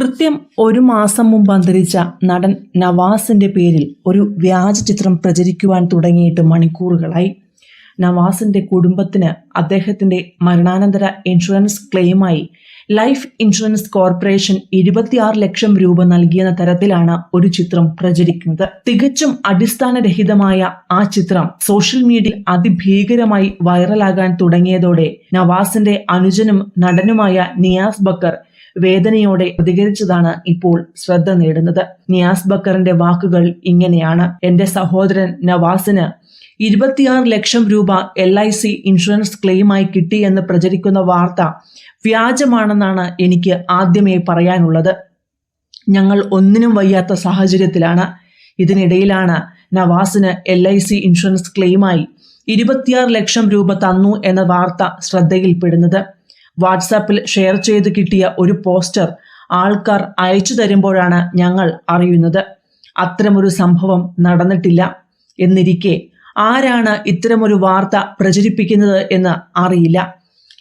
കൃത്യം ഒരു മാസം മുമ്പ് അന്തരിച്ച നടൻ നവാസിന്റെ പേരിൽ ഒരു വ്യാജ ചിത്രം പ്രചരിക്കുവാൻ തുടങ്ങിയിട്ട് മണിക്കൂറുകളായി. നവാസിന്റെ കുടുംബത്തിന് അദ്ദേഹത്തിന്റെ മരണാനന്തര ഇൻഷുറൻസ് ക്ലെയിമായി ലൈഫ് ഇൻഷുറൻസ് കോർപ്പറേഷൻ ഇരുപത്തിയാറ് ലക്ഷം രൂപ നൽകിയെന്ന തരത്തിലാണ് ഒരു ചിത്രം പ്രചരിക്കുന്നത്. തികച്ചും അടിസ്ഥാനരഹിതമായ ആ ചിത്രം സോഷ്യൽ മീഡിയ അതിഭീകരമായി വൈറലാകാൻ തുടങ്ങിയതോടെ നവാസിന്റെ അനുജനും നടനുമായ നിയാസ് ബക്കർ വേദനയോടെ പ്രതികരിച്ചതാണ് ഇപ്പോൾ ശ്രദ്ധ നേടുന്നത്. നിയാസ് ബക്കറിന്റെ വാക്കുകൾ ഇങ്ങനെയാണ്. എന്റെ സഹോദരൻ നവാസിന് ഇരുപത്തിയാറ് ലക്ഷം രൂപ എൽ ഐ സി ഇൻഷുറൻസ് ക്ലെയിമായി കിട്ടിയെന്ന് പ്രചരിക്കുന്ന വാർത്ത വ്യാജമാണെന്നാണ് എനിക്ക് ആദ്യമേ പറയാനുള്ളത്. ഞങ്ങൾ ഒന്നിനും വയ്യാത്ത സാഹചര്യത്തിലാണ്. ഇതിനിടയിലാണ് നവാസിന് എൽ ഐ സി ഇൻഷുറൻസ് ക്ലെയിമായി ഇരുപത്തിയാറ് ലക്ഷം രൂപ തന്നു എന്ന വാർത്ത ശ്രദ്ധയിൽപ്പെടുന്നത്. വാട്സാപ്പിൽ ഷെയർ ചെയ്ത് കിട്ടിയ ഒരു പോസ്റ്റർ ആൾക്കാർ അയച്ചു തരുമ്പോഴാണ് ഞങ്ങൾ അറിയുന്നത്. അത്തരമൊരു സംഭവം നടന്നിട്ടില്ല എന്നിരിക്കെ ആരാണ് ഇത്തരമൊരു വാർത്ത പ്രചരിപ്പിക്കുന്നത് എന്ന് അറിയില്ല.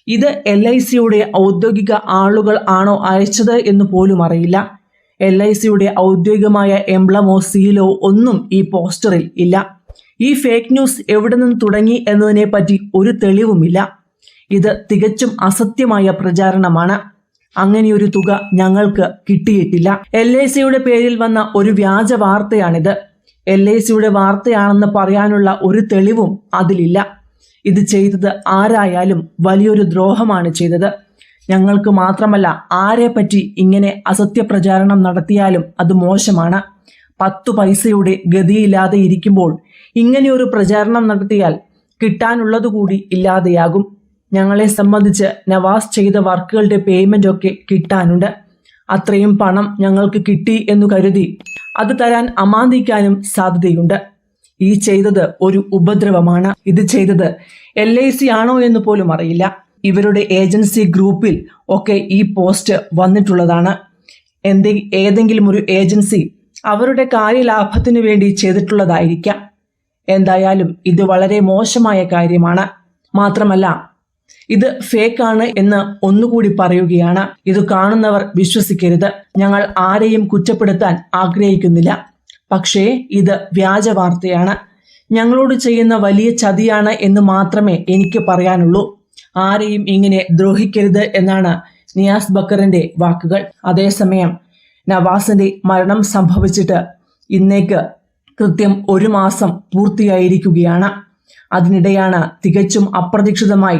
ഇത് എൽ ഐ സിയുടെ ഔദ്യോഗിക ആളുകൾ ആണോ അയച്ചത് എന്ന് പോലും അറിയില്ല. എൽ ഐ സിയുടെ ഔദ്യോഗികമായ എംബ്ലമോ സീലോ ഒന്നും ഈ പോസ്റ്ററിൽ ഇല്ല. ഈ ഫേക്ക് ന്യൂസ് എവിടെ നിന്ന് തുടങ്ങി എന്നതിനെ പറ്റി ഒരു തെളിവുമില്ല. ഇത് തികച്ചും അസത്യമായ പ്രചാരണമാണ്. അങ്ങനെയൊരു തുക ഞങ്ങൾക്ക് കിട്ടിയിട്ടില്ല. എൽ ഐ സിയുടെ പേരിൽ വന്ന ഒരു വ്യാജ വാർത്തയാണിത്. എൽ ഐ സിയുടെ വാർത്തയാണെന്ന് പറയാനുള്ള ഒരു തെളിവും അതിലില്ല. ഇത് ചെയ്തത് ആരായാലും വലിയൊരു ദ്രോഹമാണ് ചെയ്തത്. ഞങ്ങൾക്ക് മാത്രമല്ല ആരെ പറ്റി ഇങ്ങനെ അസത്യപ്രചാരണം നടത്തിയാലും അത് മോശമാണ്. പത്തു പൈസയുടെ ഗതിയില്ലാതെ ഇരിക്കുമ്പോൾ ഇങ്ങനെയൊരു പ്രചാരണം നടത്തിയാൽ കിട്ടാനുള്ളത് കൂടി ഇല്ലാതെയാകും. ഞങ്ങളെ സംബന്ധിച്ച് നവാസ് ചെയ്ത വർക്കുകളുടെ പേയ്മെന്റ് ഒക്കെ കിട്ടാനുണ്ട്. അത്രയും പണം ഞങ്ങൾക്ക് കിട്ടി എന്നു കരുതി അത് തരാൻ അമാന്തിക്കാനും സാധ്യതയുണ്ട്. ഈ ചെയ്തത് ഒരു ഉപദ്രവമാണ്. ഇത് ചെയ്തത് എൽ ഐ സി ആണോ എന്ന് പോലും അറിയില്ല. ഇവരുടെ ഏജൻസി ഗ്രൂപ്പിൽ ഒക്കെ ഈ പോസ്റ്റ് വന്നിട്ടുള്ളതാണ്. എന്തെ ഏതെങ്കിലും ഒരു ഏജൻസി അവരുടെ കാര്യലാഭത്തിനു വേണ്ടി ചെയ്തിട്ടുള്ളതായിരിക്കാം. എന്തായാലും ഇത് വളരെ മോശമായ കാര്യമാണ്. മാത്രമല്ല ഇത് ഫേക്ക് ആണ് എന്ന് ഒന്നുകൂടി പറയുകയാണ്. ഇത് കാണുന്നവർ വിശ്വസിക്കരുത്. ഞങ്ങൾ ആരെയും കുറ്റപ്പെടുത്താൻ ആഗ്രഹിക്കുന്നില്ല. പക്ഷേ ഇത് വ്യാജ വാർത്തയാണ്. ഞങ്ങളോട് ചെയ്യുന്ന വലിയ ചതിയാണ് എന്ന് മാത്രമേ എനിക്ക് പറയാനുള്ളൂ. ആരെയും ഇങ്ങനെ ദ്രോഹിക്കരുത് എന്നാണ് നിയാസ് ബക്കറിന്റെ വാക്കുകൾ. അതേസമയം നവാസിന്റെ മരണം സംഭവിച്ചിട്ട് ഇന്നേക്ക് കൃത്യം ഒരു മാസം പൂർത്തിയായിരിക്കുകയാണ്. അതിനിടെയാണ് തികച്ചും അപ്രതീക്ഷിതമായി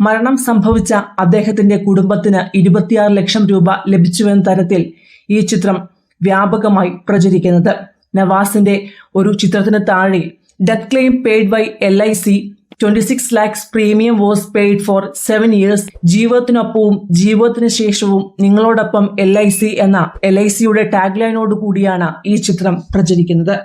മരണം സംഭവിച്ച അദ്ദേഹത്തിന്റെ കുടുംബത്തിന് ഇരുപത്തിയാറ് ലക്ഷം രൂപ ലഭിച്ചുവെന്ന തരത്തിൽ ഈ ചിത്രം വ്യാപകമായി പ്രചരിക്കുന്നത്. നവാസിന്റെ ഒരു ചിത്രത്തിന് താഴെ death claim paid by L I C twenty six lakhs premium was paid for seven years ജീവിതത്തിനൊപ്പവും ജീവിതത്തിന് ശേഷവും നിങ്ങളോടൊപ്പം എൽ ഐ സി എന്ന എൽ ഐ സിയുടെ ടാഗ് ലൈനോട് കൂടിയാണ് ഈ ചിത്രം പ്രചരിക്കുന്നത്.